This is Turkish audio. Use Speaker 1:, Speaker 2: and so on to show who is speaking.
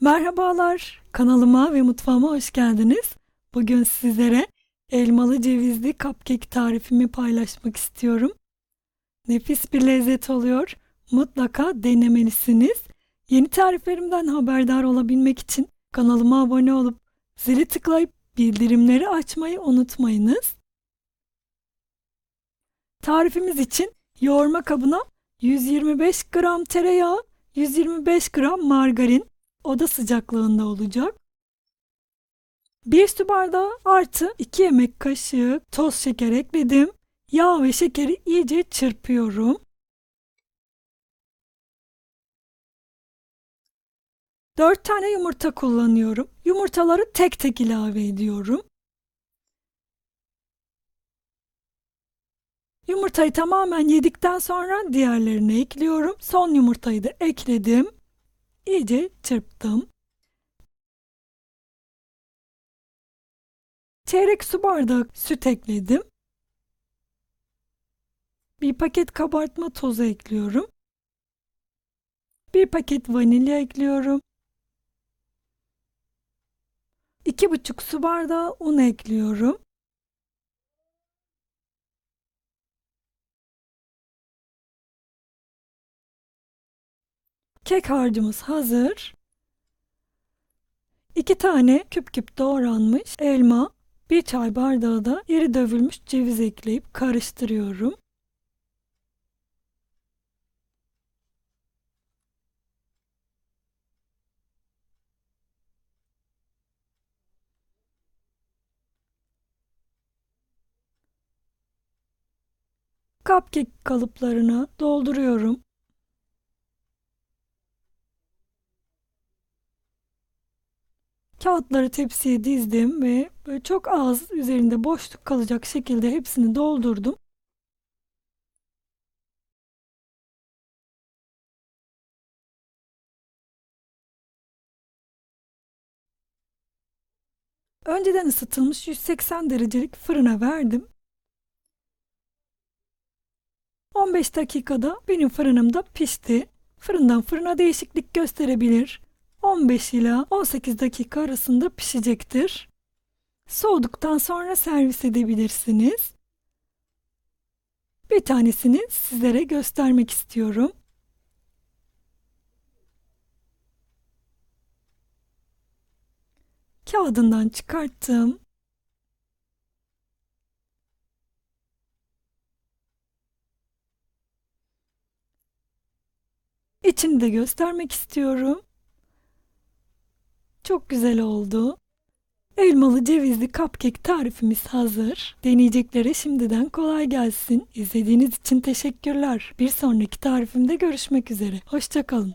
Speaker 1: Merhabalar, kanalıma ve mutfağıma hoş geldiniz. Bugün sizlere elmalı cevizli cupcake tarifimi paylaşmak istiyorum. Nefis bir lezzet oluyor. Mutlaka denemelisiniz. Yeni tariflerimden haberdar olabilmek için kanalıma abone olup zili tıklayıp bildirimleri açmayı unutmayınız. Tarifimiz için yoğurma kabına 125 gram tereyağı, 125 gram margarin, oda sıcaklığında olacak. 1 su bardağı artı 2 yemek kaşığı toz şeker ekledim. Yağ ve şekeri iyice çırpıyorum. Dört tane yumurta kullanıyorum. Yumurtaları tek tek ilave ediyorum. Yumurtayı tamamen yedikten sonra diğerlerini ekliyorum. Son yumurtayı da ekledim. İyice çırptım. Çeyrek su bardağı süt ekledim. Bir paket kabartma tozu ekliyorum. Bir paket vanilya ekliyorum. İki buçuk su bardağı un ekliyorum. Kek harcımız hazır. 2 tane küp küp doğranmış elma, bir çay bardağı da iri dövülmüş ceviz ekleyip karıştırıyorum. Cupcake kalıplarına dolduruyorum. Kağıtları tepsiye dizdim ve böyle çok az üzerinde boşluk kalacak şekilde hepsini doldurdum. Önceden ısıtılmış 180 derecelik fırına verdim. 15 dakikada benim fırınımda pişti. Fırından fırına değişiklik gösterebilir. 15 ila 18 dakika arasında pişecektir. Soğuduktan sonra servis edebilirsiniz. Bir tanesini sizlere göstermek istiyorum. Kağıdından çıkarttım. İçini de göstermek istiyorum. Çok güzel oldu. Elmalı cevizli cupcake tarifimiz hazır. Deneyeceklere şimdiden kolay gelsin. İzlediğiniz için teşekkürler. Bir sonraki tarifimde görüşmek üzere. Hoşçakalın.